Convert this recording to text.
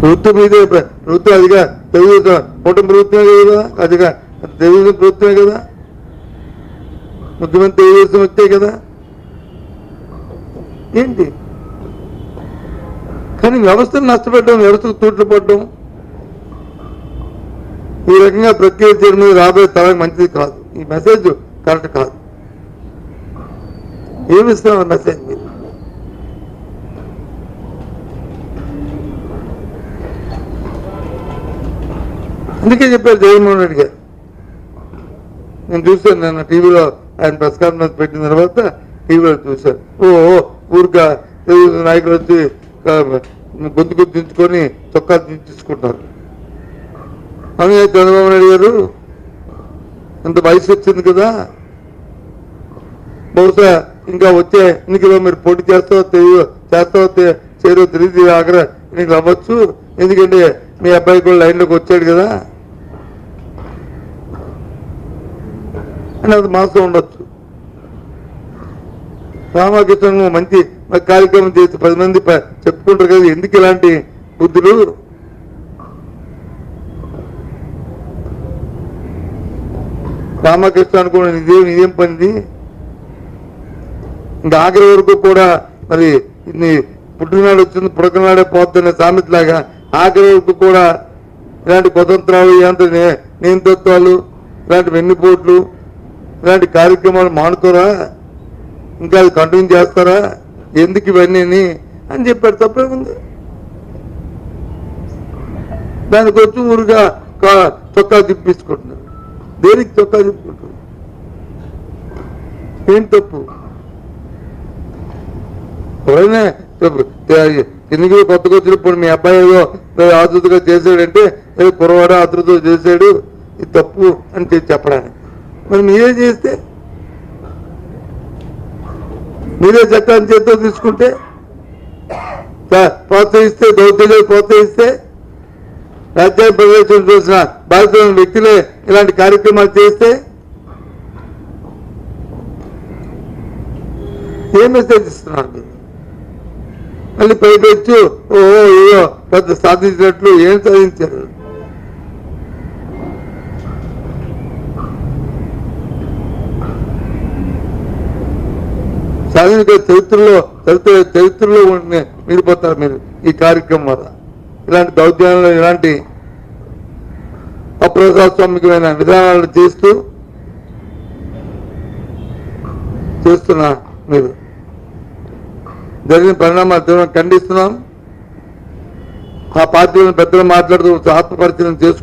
ప్రభుత్వం మీదే ప్రభుత్వం అదిగా తెలుగుదేశం కూటమి ప్రభుత్వమే కదా అదిగా తెలుగుదేశం ప్రభుత్వమే కదా. ముఖ్యమంత్రి తెలుగుదేశం వచ్చే కదా. ఏంటి? కానీ వ్యవస్థను నష్టపెట్టడం వ్యవస్థకు తూట్లు పడడం ఈ రకంగా ప్రక్రియ చేయడం మీద రాబోయే తరానికి మంచిది కాదు. ఈ మెసేజ్ కరెక్ట్ కాదు. ఏమి ఆ మెసేజ్ మీరు అందుకే చెప్పారు జగన్మోహన్ రెడ్డి గారు. నేను చూశాను నిన్న టీవీలో ఆయన ప్రెస్ కాన్ఫరెన్స్ పెట్టిన తర్వాత టీవీలో చూశాను. ఓ ఊరిక తెలుగు నాయకులు వచ్చి గొంతుకు దించుకొని చొక్కా దించుకుంటారు అందుకే చంద్రబాబు నాయుడు గారు ఇంత వయసు వచ్చింది కదా. బహుశా ఇంకా వచ్చే ఎన్నికలో మీరు పోటీ చేస్తావో తెలియ చేస్తావో చేరు తెలియదు ఆగ్ర ఎన్నికలు అవ్వచ్చు. ఎందుకంటే మీ అబ్బాయి కూడా లైన్లోకి వచ్చాడు కదా. అని అది మాసం ఉండొచ్చు. రామకృష్ణ మంచి కార్యక్రమం చేసి పది మంది చెప్పుకుంటారు కదా ఎందుకు ఇలాంటి బుద్ధులు? రామకృష్ణ అనుకున్న ఇదేం ఇదేం పనిది ఇంకా ఆఖరి వరకు కూడా మరి ఇది పుట్టిననాడు వచ్చింది పుడకనాడే పోతున్న సామెతలాగా ఆఖరి వరకు కూడా ఇలాంటి కుతంత్రాలు ఇలాంటి నియంతత్వాలు ఇలాంటి వెన్నుపోట్లు ఇలాంటి కార్యక్రమాలు మానుకోరా? ఇంకా అది కంటిన్యూ చేస్తారా? ఎందుకు ఇవన్నీ అని చెప్పాడు తప్పే ఉంది దానికి వచ్చి ఊరుగా చొక్కా తిప్పించుకుంటున్నారు. దేనికి చొక్కా తిప్పుకుంటున్నారు? ఏం తప్పు? ఎవరైనా ఎన్నికలు కొత్తగా వచ్చినప్పుడు మీ అబ్బాయి ఏదో ఆతృతగా చేశాడంటే ఏదో కురవాడ ఆతృతగా చేశాడు ఇది తప్పు అని చెప్పి చెప్పడానికి. మరి మీరే చేస్తే? మీరే చట్టాన్ని చేతితో తీసుకుంటే? ప్రోత్సహిస్తే దౌర్జన్యాలు ప్రోత్సహిస్తే రాజ్యాంగ ప్రవేశం చూసిన బాధితులైన వ్యక్తులే ఇలాంటి కార్యక్రమాలు చేస్తే ఏం మెసేజ్ ఇస్తున్నారు మీరు? మళ్ళీ పైపెచ్చు ఓ ఏదో పెద్ద సాధించినట్లు ఏం సాధించారు? సాధించ చరిత్రలో చరిత్ర చరిత్రలో మిగిలిపోతారు మీరు ఈ కార్యక్రమం వల్ల. ఇలాంటి దౌర్జన్యాలు ఇలాంటి అప్రజాస్వామికమైన విధానాలు చేస్తూ చేస్తున్నా మీరు. జరిగిన పరిణామాలు తీవ్రంగా ఖండిస్తున్నాం. ఆ పార్టీలను పెద్దలు మాట్లాడుతూ ఆత్మపరిచయం చేసుకు